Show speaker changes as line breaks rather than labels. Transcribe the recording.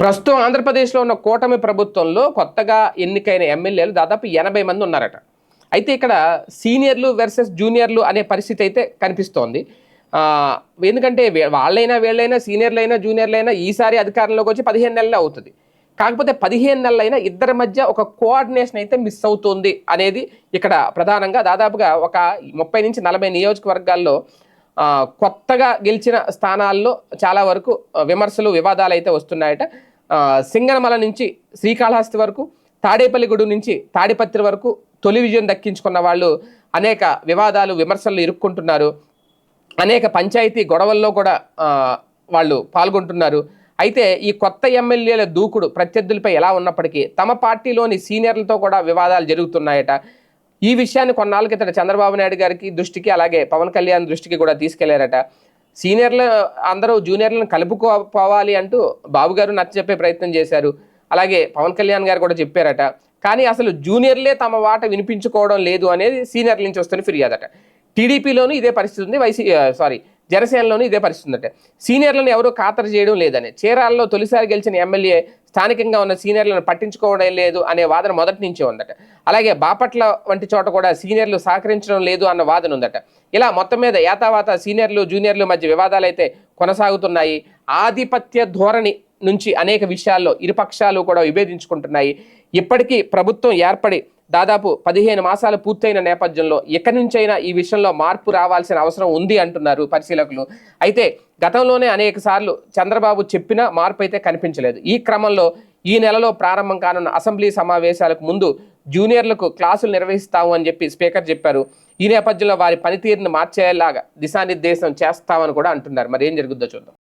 ప్రస్తుతం ఆంధ్రప్రదేశ్లో ఉన్న కూటమి ప్రభుత్వంలో కొత్తగా ఎన్నికైన ఎమ్మెల్యేలు దాదాపు ఎనభై మంది ఉన్నారట. అయితే ఇక్కడ సీనియర్లు వర్సెస్ జూనియర్లు అనే పరిస్థితి అయితే కనిపిస్తోంది. ఎందుకంటే వాళ్ళైనా వీళ్ళైనా సీనియర్లైనా జూనియర్లైనా ఈసారి అధికారంలోకి వచ్చి పదిహేను నెలలు అవుతుంది. కాకపోతే పదిహేను నెలలైనా ఇద్దరి మధ్య ఒక కోఆర్డినేషన్ అయితే మిస్ అవుతుంది అనేది ఇక్కడ ప్రధానంగా దాదాపుగా ఒక ముప్పై నుంచి నలభై నియోజకవర్గాల్లో కొత్తగా గెలిచిన స్థానాల్లో చాలా వరకు విమర్శలు వివాదాలు అయితే వస్తున్నాయట. సింగనమల నుంచి శ్రీకాళహస్తి వరకు తాడేపల్లిగూడు నుంచి తాడిపత్రి వరకు తొలి విజయం దక్కించుకున్న వాళ్ళు అనేక వివాదాలు విమర్శలు ఇరుక్కుంటున్నారు. అనేక పంచాయతీ గొడవల్లో కూడా వాళ్ళు పాల్గొంటున్నారు. అయితే ఈ కొత్త ఎమ్మెల్యేల దూకుడు ప్రత్యర్థులపై ఎలా ఉన్నప్పటికీ తమ పార్టీలోని సీనియర్లతో కూడా వివాదాలు జరుగుతున్నాయట. ఈ విషయాన్ని కొన్నాళ్ళ కిందట చంద్రబాబు నాయుడు గారికి దృష్టికి అలాగే పవన్ కళ్యాణ్ దృష్టికి కూడా తీసుకెళ్ళారట. సీనియర్లు అందరూ జూనియర్లను కలుపుకోవాలి అంటూ బాబు గారు నచ్చ చెప్పే ప్రయత్నం చేశారు. అలాగే పవన్ కళ్యాణ్ గారు కూడా చెప్పారట. కానీ అసలు జూనియర్లే తమ వాట వినిపించుకోవడం లేదు అనేది సీనియర్ల నుంచి వస్తున్న ఫిర్యాదట. టీడీపీలోనూ ఇదే పరిస్థితి ఉంది వైసీ సారీ జనసేనలోనూ ఇదే పరిస్థితి ఉందట. సీనియర్లను ఎవరూ ఖాతరు చేయడం లేదని. చీరాలలో తొలిసారి గెలిచిన ఎమ్మెల్యే స్థానికంగా ఉన్న సీనియర్లను పట్టించుకోవడం లేదు అనే వాదన మొదటి నుంచే ఉందట. అలాగే బాపట్ల వంటి చోట కూడా సీనియర్లు సహకరించడం లేదు అన్న వాదన ఉందట. ఇలా మొత్తం మీద యాతావాత సీనియర్లు జూనియర్లు మధ్య వివాదాలు అయితే కొనసాగుతున్నాయి. ఆధిపత్య ధోరణి నుంచి అనేక విషయాల్లో ఇరుపక్షాలు కూడా విభేదించుకుంటున్నాయి. ఇప్పటికీ ప్రభుత్వం ఏర్పడి దాదాపు పదిహేను మాసాలు పూర్తయిన నేపథ్యంలో ఎక్కడి నుంచైనా ఈ విషయంలో మార్పు రావాల్సిన అవసరం ఉంది అంటున్నారు పరిశీలకులు. అయితే గతంలోనే అనేక సార్లు చంద్రబాబు చెప్పినా మార్పు అయితే కనిపించలేదు. ఈ క్రమంలో ఈ నెలలో ప్రారంభం కానున్న అసెంబ్లీ సమావేశాలకు ముందు జూనియర్లకు క్లాసులు నిర్వహిస్తాము అని చెప్పి స్పీకర్ చెప్పారు. ఈ నేపథ్యంలో వారి పనితీరును మార్చేలాగా దిశానిర్దేశం చేస్తామని కూడా అంటున్నారు. మరి ఏం జరుగుద్దో చూద్దాం.